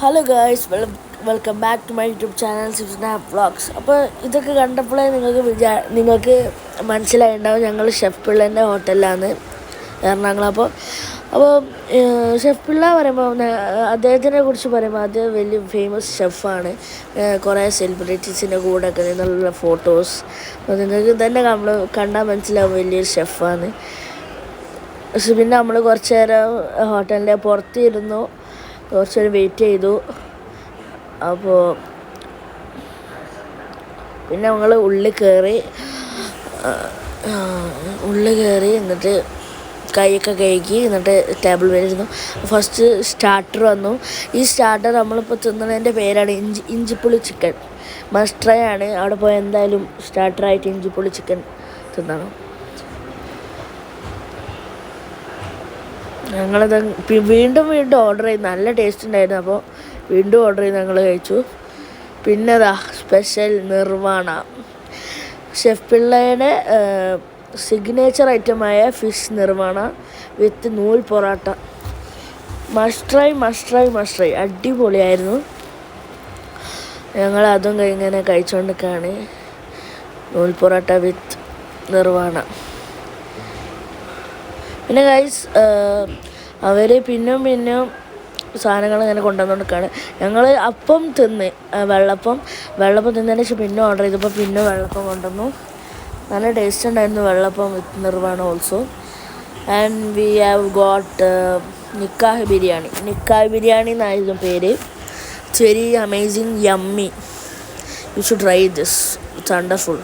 Hello guys welcome back to my YouTube channel snap vlogs അപ്പോൾ ഇതൊക്കെ കണ്ടപ്പോഴേ നിങ്ങൾക്ക് വിചാ നിങ്ങൾക്ക് മനസ്സിലായിട്ടുണ്ടാവും ഞങ്ങൾ ഷെഫ് പിള്ളേന്റെ ഹോട്ടലിലാണ് എറണാകുളം. അപ്പോൾ അപ്പോൾ ഷെഫ് പിള്ള പറയുമ്പോൾ അദ്ദേഹത്തിനെ കുറിച്ച് പറയുമ്പോൾ അദ്ദേഹം വലിയ ഫേമസ് ഷെഫാണ് കുറേ സെലിബ്രിറ്റീസിന്റെ കൂടെ ഒക്കെ നിന്നുള്ള ഫോട്ടോസ് അപ്പോൾ നിങ്ങൾക്ക് തന്നെ നമ്മൾ കണ്ടാൽ മനസ്സിലാവും വലിയൊരു ഷെഫാണ് പക്ഷെ പിന്നെ നമ്മൾ കുറച്ച് നേരം ഹോട്ടലിന്റെ പുറത്തിരുന്നു. കുറച്ച് നേരം വെയിറ്റ് ചെയ്തു. അപ്പോൾ പിന്നെ ഞങ്ങൾ ഉള്ളിൽ കയറി ഉള്ളിൽ കയറി എന്നിട്ട് കൈയൊക്കെ കഴുകി എന്നിട്ട് ടേബിൾ വരുന്നു ഫസ്റ്റ് സ്റ്റാർട്ടർ വന്നു. ഈ സ്റ്റാർട്ടർ നമ്മളിപ്പോൾ തിന്നണതിന്റെ പേരാണ് ഇഞ്ചി ഇഞ്ചിപ്പുളി ചിക്കൻ മസ്റ്റ് അവിടെ പോയി എന്തായാലും സ്റ്റാർട്ടറായിട്ട് ഇഞ്ചിപ്പുളി ചിക്കൻ തിന്നണം. ഞങ്ങളത് വീണ്ടും വീണ്ടും ഓർഡർ ചെയ്ത്. നല്ല ടേസ്റ്റ് ഉണ്ടായിരുന്നു. അപ്പോൾ വീണ്ടും ഓർഡർ ചെയ്ത്. ഞങ്ങൾ കഴിച്ചു. പിന്നെ അതാ സ്പെഷ്യൽ നിർവാണ ഷെഫ് പിള്ളയുടെ സിഗ്നേച്ചർ ഐറ്റമായ ഫിഷ് നിർവാണ വിത്ത് നൂൽ porotta. Must try must try must try അടിപൊളിയായിരുന്നു. ഞങ്ങൾ അതും ഇങ്ങനെ കഴിച്ചുകൊണ്ടിരിക്കുകയാണ് നൂൽ പൊറോട്ട വിത്ത് നിർവാണ പിന്നെ ഗൈസ് അവർ പിന്നും പിന്നും സാധനങ്ങൾ ഇങ്ങനെ കൊണ്ടുവന്നുകൊണ്ടിരിക്കുകയാണ് ഞങ്ങൾ അപ്പം തിന്ന് വെള്ളപ്പം. വെള്ളപ്പം തിന്നതിന് ശേഷം പിന്നെ ഓർഡർ ചെയ്തപ്പോൾ പിന്നെ വെള്ളപ്പം കൊണ്ടുവന്നു. നല്ല ടേസ്റ്റ് ഉണ്ടായിരുന്നു vellappam with nirvana also and we have got nikah biryani. Nikah biryani എന്നായിരുന്നു പേര്. It's very amazing yummy you should try this it's wonderful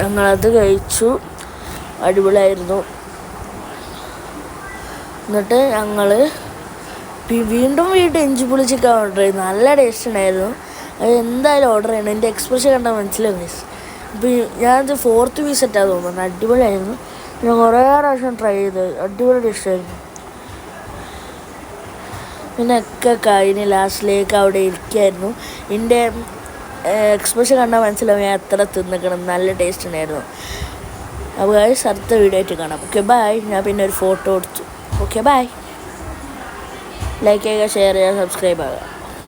ഞങ്ങളത് കഴിച്ചു. അടിപൊളിയായിരുന്നു. എന്നിട്ട് ഞങ്ങൾ വീണ്ടും വീണ്ടും പുളി ചിക്കൻ ഓർഡർ ചെയ്തു. നല്ല ടേസ്റ്റ് ഉണ്ടായിരുന്നു. അത് എന്തായാലും ഓർഡർ ചെയ്യണം. എന്റെ എക്സ്പ്രഷൻ കണ്ടാൽ മനസ്സിലാവും മിസ് അപ്പം ഞാനത് ഫോർത്ത് പീസ് സെറ്റാണ് തോന്നുന്നത് അടിപൊളിയായിരുന്നു. ഞാൻ കുറേ പ്രാവശ്യം ട്രൈ ചെയ്ത്. അടിപൊളി ടേസ്റ്റായിരുന്നു പിന്നെ ഒക്കെ കഴിഞ്ഞ് ലാസ്റ്റിലേക്ക് അവിടെ ഇരിക്കായിരുന്നു. എന്റെ എക്സ്പ്രഷൻ കണ്ടാൽ മനസ്സിലാവും ഞാൻ എത്ര തിന്നിക്കണം. നല്ല ടേസ്റ്റ് ഉണ്ടായിരുന്നു. അപ്പോൾ അടുത്ത വീഡിയോ ആയിട്ട് കാണാം. ഓക്കെ ബായ് ഞാൻ പിന്നെ ഒരു ഫോട്ടോ എടുത്തു. ഓക്കെ ബായ് ലൈക്ക് ചെയ്യുക ഷെയർ ചെയ്യുക സബ്സ്ക്രൈബ് ആകുക.